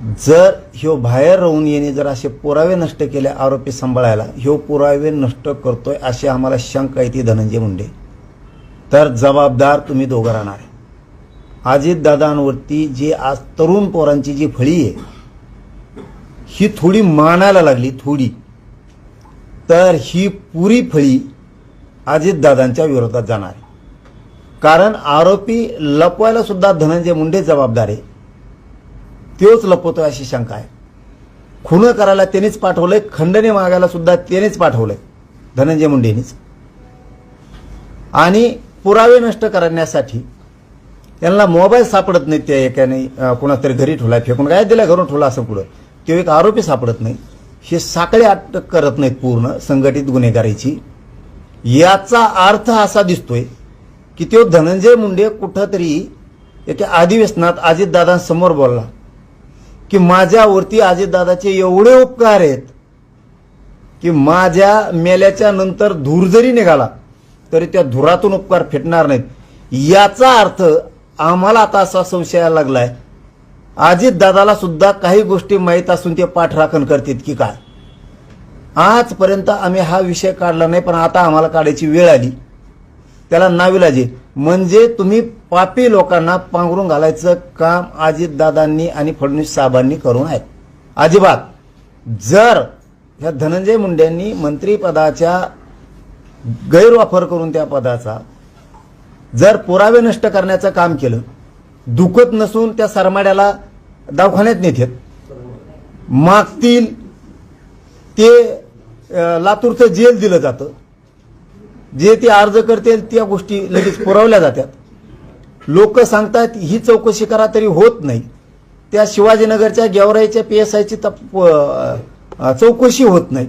जर ह्यो बाहेर राहून येणे जर असे पुरावे नष्ट केले आरोपी सांभाळायला ह्यो पुरावे नष्ट करतोय अशी आम्हाला शंका येते धनंजय मुंडे. तर जबाबदार तुम्ही दोघं राहणार आहे. अजितदादांवरती जी आज तरुण पोरांची जी फळी आहे ही थोडी मानायला लागली थोडी. तर ही पुरी फळी अजितदादांच्या विरोधात जाणार आहे. कारण आरोपी लपवायला सुद्धा धनंजय मुंडे जबाबदार आहे. तोच लपवतोय अशी शंका आहे. खुनं करायला त्यानेच पाठवलंय खंडणी मागायला सुद्धा त्यानेच पाठवलंय धनंजय मुंडेनीच. आणि पुरावे नष्ट करण्यासाठी यांना मोबाईल सापडत नाही त्या एकाने कोणातरी घरी ठेवला फेकून काय दिला घरून ठेवला असं पुढं तो एक आरोपी सापडत नाही. हे साखळे अटक करत नाहीत पूर्ण संघटित गुन्हेगारीची. याचा अर्थ असा दिसतोय की तो धनंजय मुंडे कुठंतरी एका अधिवेशनात अजितदादांसमोर बोलला. की माझ्यावरती अजितदादाचे एवढे उपकार आहेत की माझ्या मेल्याच्या नंतर धूर जरी निघाला तरी त्या धुरातून उपकार फेटणार नाहीत. याचा अर्थ आम्हाला आता असा संशय लागलाय. अजित दादाला सुद्धा काही गोष्टी माहीत असून ते पाठराखण करतात की काय? आजपर्यंत आम्ही हा विषय काढला नाही पण आता आम्हाला काढायची वेळ आली. त्याला नाविलाजे म्हणजे तुम्ही पापी लोकांना पांघरून घालायचं काम अजितदादांनी आणि फडणवीस साहेबांनी करून आहे. अजिबात. जर ह्या धनंजय मुंडेंनी मंत्रीपदाच्या गैरवापर करून त्या पदाचा जर पुरावे नष्ट करण्याचं काम केलं दुखत नसून त्या सरमाड्याला दवाखान्यात नेतात मागतील ते लातूरचं जेल दिलं जातं जे ते अर्ज करतील त्या गोष्टी लगेच पुरवल्या जातात. लोक सांगतात ही चौकशी करा तरी होत नाही. त्या शिवाजीनगरच्या गेवराईच्या पी एस आयची तप चौकशी होत नाही.